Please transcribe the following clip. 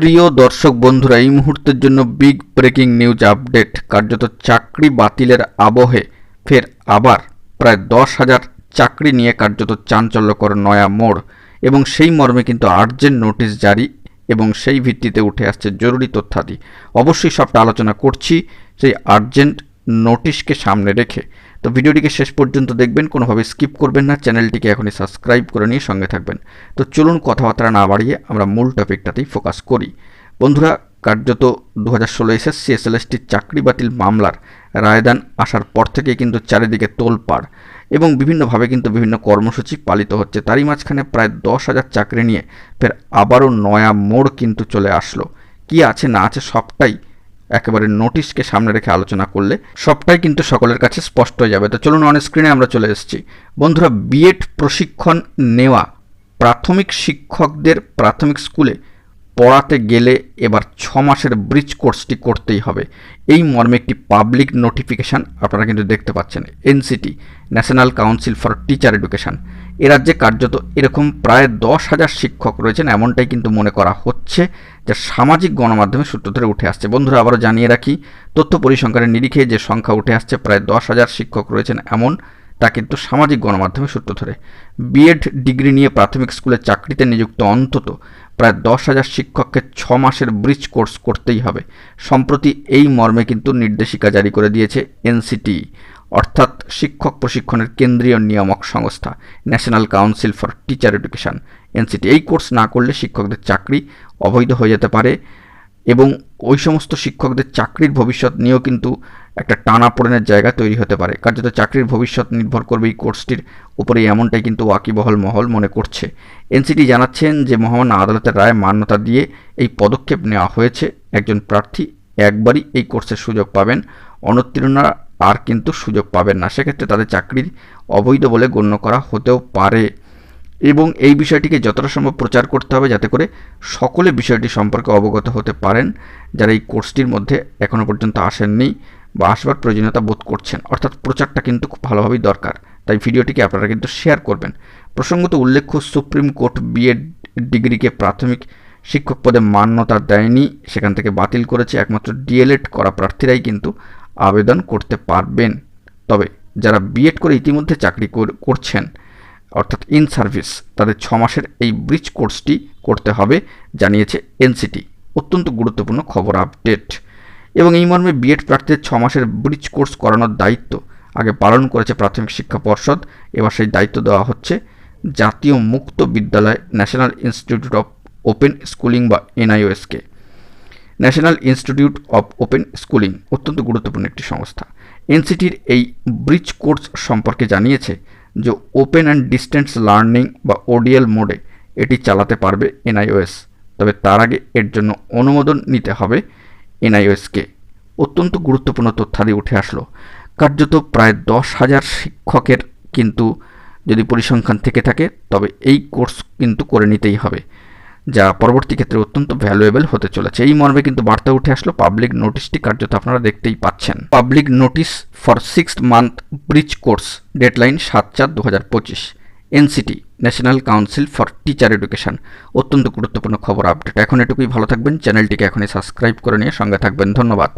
প্রিয় দর্শক বন্ধুরা, এই মুহূর্তের জন্য বিগ ব্রেকিং নিউজ আপডেট কার্যত চাকরি বাতিলের আবহে ফের আবার প্রায় দশ হাজার চাকরি নিয়ে কার্যত চাঞ্চল্যকর নয়া মোড়। এবং সেই মর্মে কিন্তু আর্জেন্ট নোটিশ জারি এবং সেই ভিত্তিতে উঠে আসছে জরুরি তথ্যাদি। অবশ্যই সবটা আলোচনা করছি, সেই আর্জেন্ট নোটিশকে সামনে রেখে। তো ভিডিওটিকে শেষ পর্যন্ত দেখবেন, কোনোভাবে স্কিপ করবেন না, চ্যানেলটিকে এখনই সাবস্ক্রাইব করে নিয়ে সঙ্গে থাকবেন। তো চলুন কথাবার্তা না বাড়িয়ে আমরা মূল টপিকটাতেই ফোকাস করি। বন্ধুরা, কার্যত দু হাজার ষোলো এসএসসি এসএলএসটির চাকরি বাতিল মামলার রায়দান আসার পর থেকেই কিন্তু চারিদিকে তোলপাড় এবং বিভিন্নভাবে কিন্তু বিভিন্ন কর্মসূচি পালিত হচ্ছে। তারই মাঝখানে প্রায় দশ হাজার চাকরি নিয়ে ফের আবারও নয়া মোড় কিন্তু চলে আসলো। কি আছে, না আছে সবটাই একেবারে নোটিশকে সামনে রেখে আলোচনা করলে সবটাই কিন্তু সকলের কাছে স্পষ্ট হয়ে যাবে। তো চলুন অন স্ক্রিনে আমরা চলে এসেছি। বন্ধুরা বিএড প্রশিক্ষণ নেওয়া প্রাথমিক শিক্ষকদের প্রাথমিক স্কুলে পড়াতে গেলে এবার ছ মাসের ব্রিজ কোর্সটি করতেই হবে। এই মর্মে একটি পাবলিক নোটিফিকেশান আপনারা কিন্তু দেখতে পাচ্ছেন। NCT national council for teacher education এ রাজ্যে কার্যত এরকম প্রায় দশ হাজার শিক্ষক রয়েছেন, এমনটাই কিন্তু মনে করা হচ্ছে, যা সামাজিক গণমাধ্যমে সূত্র ধরে উঠে আসছে। বন্ধুরা, আবারও জানিয়ে রাখি, তথ্য পরিসংখ্যানের নিরিখে যে সংখ্যা উঠে আসছে, প্রায় দশ হাজার শিক্ষক রয়েছেন এমন তা কিন্তু সামাজিক গণমাধ্যমে সূত্র ধরে। বিএড ডিগ্রি নিয়ে প্রাথমিক স্কুলে চাকরিতে নিযুক্ত অন্তত প্রায় দশ হাজার শিক্ষককে ছ মাসের ব্রিজ কোর্স করতেই হবে। সম্প্রতি এই মর্মে কিন্তু নির্দেশিকা জারি করে দিয়েছে এনসিটি অর্থাৎ শিক্ষক প্রশিক্ষণের কেন্দ্রীয় নিয়ামক সংস্থা national council for teacher education NCT এই কোর্স না করলে শিক্ষকদের চাকরি অবৈধ হয়ে যেতে পারে। এবং ওই সমস্ত শিক্ষকদের চাকরির ভবিষ্যৎ নিয়েও কিন্তু একটা টানাপোড়েনের জায়গা তৈরি হতে পারে। কার্যত চাকরির ভবিষ্যৎ নির্ভর করবে এই কোর্সটির উপরে এমনটাই কিন্তু ওয়াকিবহল মহল মনে করছে। এনসিটি জানাচ্ছেন যে, মহামান্য আদালতের রায় মান্যতা দিয়ে এই পদক্ষেপ নেওয়া হয়েছে। একজন প্রার্থী একবারই এই কোর্সের সুযোগ পাবেন। অনুত্তীর্ণরা আর কিন্তু সুযোগ পাবেন না। সেক্ষেত্রে তাদের চাকরির অবৈধ বলে গণ্য করা হতেও পারে। এবং এই বিষয়টিকে যতটা সম্ভব প্রচার করতে হবে যাতে করে সকলে বিষয়টি সম্পর্কে অবগত হতে পারেন যারা এই কোর্সটির মধ্যে এখনও পর্যন্ত আসেননি বা আসবার প্রয়োজনীয়তা বোধ করছেন। অর্থাৎ প্রচারটা কিন্তু খুব ভালোভাবেই দরকার। তাই ভিডিওটিকে আপনারা কিন্তু শেয়ার করবেন। প্রসঙ্গত উল্লেখ্য, সুপ্রিম কোর্ট বিএড ডিগ্রিকে প্রাথমিক শিক্ষক পদে মান্যতা দেয়নি। সেখান থেকে বাতিল করেছে। একমাত্র ডিএলএড করা প্রার্থীরাই কিন্তু আবেদন করতে পারবেন। তবে যারা বিএড করে ইতিমধ্যে চাকরি করছেন অর্থাৎ ইন সার্ভিস তাদের ছ মাসের এই ব্রিজ কোর্সটি করতে হবে, জানিয়েছে এনসিটি অত্যন্ত গুরুত্বপূর্ণ খবর আপডেট এবং এই মর্মে বিএড প্রার্থীদের ছ মাসের ব্রিজ কোর্স করানোর দায়িত্ব আগে পালন করেছে প্রাথমিক শিক্ষা পর্ষদ, এবার সেই দায়িত্ব দেওয়া হচ্ছে জাতীয় মুক্ত বিদ্যালয় national institute of open schooling বা এনআইওএসকে national institute of open schooling অত্যন্ত গুরুত্বপূর্ণ একটি সংস্থা। এনসিটির এই ব্রিজ কোর্স সম্পর্কে জানিয়েছে যে ওপেন অ্যান্ড ডিস্টেন্স লার্নিং বা ওডিএল মোডে এটি চালাতে পারবে এনআইওএস। তবে তার আগে এর জন্য অনুমোদন নিতে হবে এনআইওএসকে। অত্যন্ত গুরুত্বপূর্ণ তথ্যাদি উঠে আসলো। কার্যত প্রায় দশ হাজার শিক্ষকের কিন্তু যদি পরিসংখ্যান থেকে থাকে, তবে এই কোর্স কিন্তু করে নিতেই হবে। যা পরবর্তী ক্ষেত্রে অত্যন্ত ভ্যালুয়েবল হতে চলেছে। এই মর্মে কিন্তু বার্তা উঠে আসলো পাবলিক নোটিশটি কার্যত আপনারা দেখতেই পাচ্ছেন। Public notice for six month bridge course deadline সাত চার দু হাজার পঁচিশ NCT national council for teacher education অত্যন্ত গুরুত্বপূর্ণ খবর আপডেট এখন এটুকুই, ভালো থাকবেন, চ্যানেলটিকে এখনই সাবস্ক্রাইব করে নিয়ে সঙ্গে থাকবেন। ধন্যবাদ।